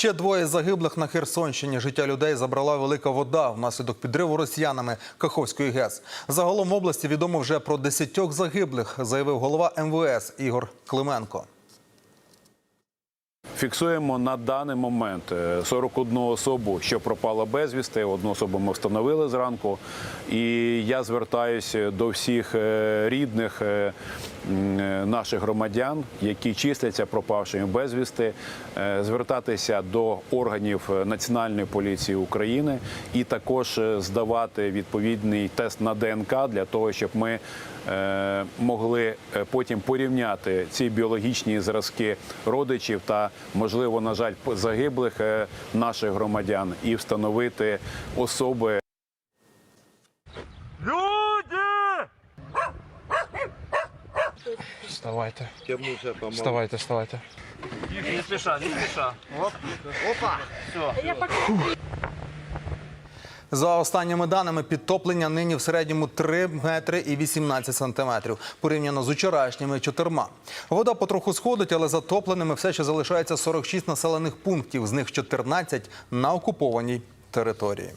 Ще двоє загиблих на Херсонщині. Життя людей забрала велика вода внаслідок підриву росіянами Каховської ГЕС. Загалом в області відомо вже про десятьох загиблих, заявив голова МВС Ігор Клименко. Фіксуємо на даний момент е, 41 особу, що пропала безвісти. Одну особу ми встановили зранку. І я звертаюся до всіх е, рідних е, е, наших громадян, які числяться пропавшими безвісти, е, звертатися до органів е, Національної поліції України і також е, здавати відповідний тест на ДНК для того, щоб ми е, могли е, потім порівняти ці біологічні зразки родичів та, можливо, на жаль, загиблих е, наших громадян і встановити особи Вставайте. Вставайте, вставайте. Не спеша, не спеша. Оп. Опа. Все. За останніми даними, підтоплення нині в середньому 3 метри і 18 сантиметрів, порівняно з учорашніми чотирма. Вода потроху сходить, але затопленими все ще залишається 46 населених пунктів, з них 14 на окупованій території.